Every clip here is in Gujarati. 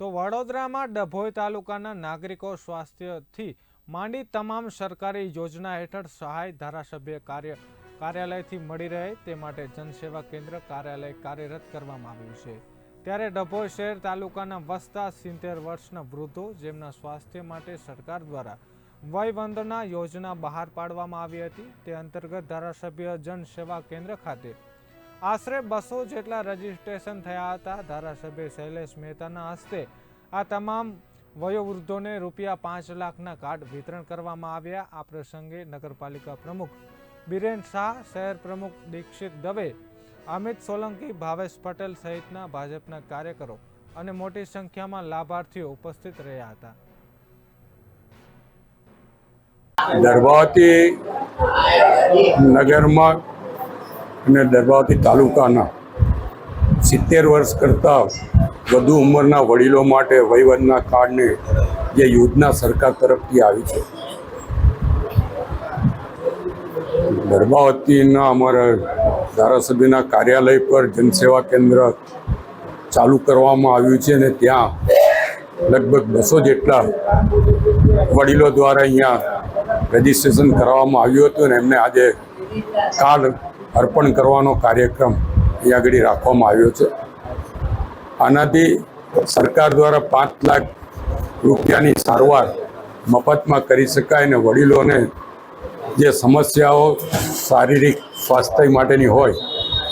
તો વડોદરામાં ડભોઈ તાલુકાના નાગરિકો સ્વાસ્થ્યથી માંડી તમામ સરકારી યોજના હેઠળ સહાય ધારાસભ્ય કાર્ય કાર્યાલયથી મળી રહે તે માટે જનસેવા કેન્દ્ર કાર્યાલય કાર્યરત કરવામાં આવ્યું છે. ત્યારે ડભોઈ શહેર તાલુકાના વસતા સિત્તેર વર્ષના વૃદ્ધો જેમના સ્વાસ્થ્ય માટે સરકાર દ્વારા વયવંદના યોજના બહાર પાડવામાં આવી હતી તે અંતર્ગત ધારાસભ્ય જનસેવા કેન્દ્ર ખાતે આશરે બસો જેટલા રજીસ્ટ્રેશન થયા હતા. ધારાસભ્ય શૈલેષ મહેતાના હસ્તે આ તમામ વયોવૃદ્ધોને રૂપિયા પાંચ લાખના કાર્ડ વિતરણ કરવામાં આવ્યા. આ પ્રસંગે નગરપાલિકા પ્રમુખ બિરેન શાહ, શહેર પ્રમુખ દીક્ષિત દવે, અમિત સોલંકી, ભાવેશ પટેલ સહિતના ભાજપના કાર્યકરો અને મોટી સંખ્યામાં લાભાર્થીઓ ઉપસ્થિત રહ્યા હતા. દરબાવતી નગરમાં અને દરબાવતી તાલુકાના સિત્તેર વર્ષ કરતાં વધુ ઉંમરના વડીલો માટે વહીવટના કાર્ડને જે યોજના સરકાર તરફથી આવી છે. દરબાવતીના અમારા ધારાસભ્યના કાર્યાલય પર જનસેવા કેન્દ્ર ચાલુ કરવામાં આવ્યું છે અને ત્યાં લગભગ બસો જેટલા વડીલો દ્વારા અહીંયા રજીસ્ટ્રેશન કરવામાં આવ્યું હતું અને એમને આજે કાર્ડ અર્પણ કરવાનો કાર્યક્રમ અહીંયા આગળ રાખવામાં આવ્યો છે. આનાથી સરકાર દ્વારા પાંચ લાખ રૂપિયાની સારવાર મફતમાં કરી શકાય અને વડીલોને જે સમસ્યાઓ શારીરિક સ્વાસ્થ્ય માટેની હોય,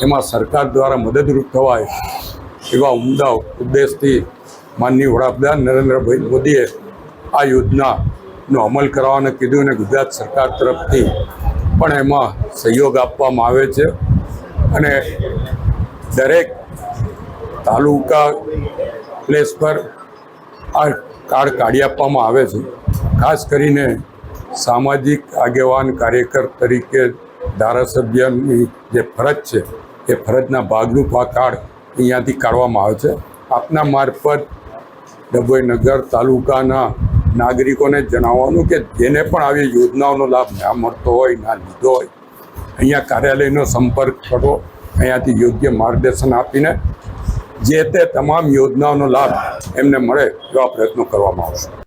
એમાં સરકાર દ્વારા મદદરૂપ થવાય એવા ઉમદા ઉદ્દેશથી માનનીય વડાપ્રધાન નરેન્દ્રભાઈ મોદીએ આ યોજનાનો અમલ કરવાનું કીધું અને ગુજરાત સરકાર તરફથી પણ એમાં સહયોગ આપવામાં આવે છે. અને દરેક તાલુકા પ્લેસ પર આ કાર્ડ કાઢી આપવામાં આવે છે. ખાસ કરીને સામાજિક આગેવાન કાર્યકર તરીકે ધારાસભ્યની જે ફરજ છે, એ ફરજના ભાગરૂપ આ કાર્ડ અહીંયાથી કાઢવામાં આવે છે. આપના મારફત ડભોઈ નગર તાલુકાના નાગરિકોને જણાવવાનું કે જેને પણ આવી યોજનાઓનો લાભ ના મળતો હોય, ના લીધો હોય, અહીંયા કાર્યાલયનો સંપર્ક કરો, અહીંયાથી યોગ્ય માર્ગદર્શન આપીને જે તે તમામ યોજનાઓનો લાભ એમને મળે એવા પ્રયત્નો કરવામાં આવશે.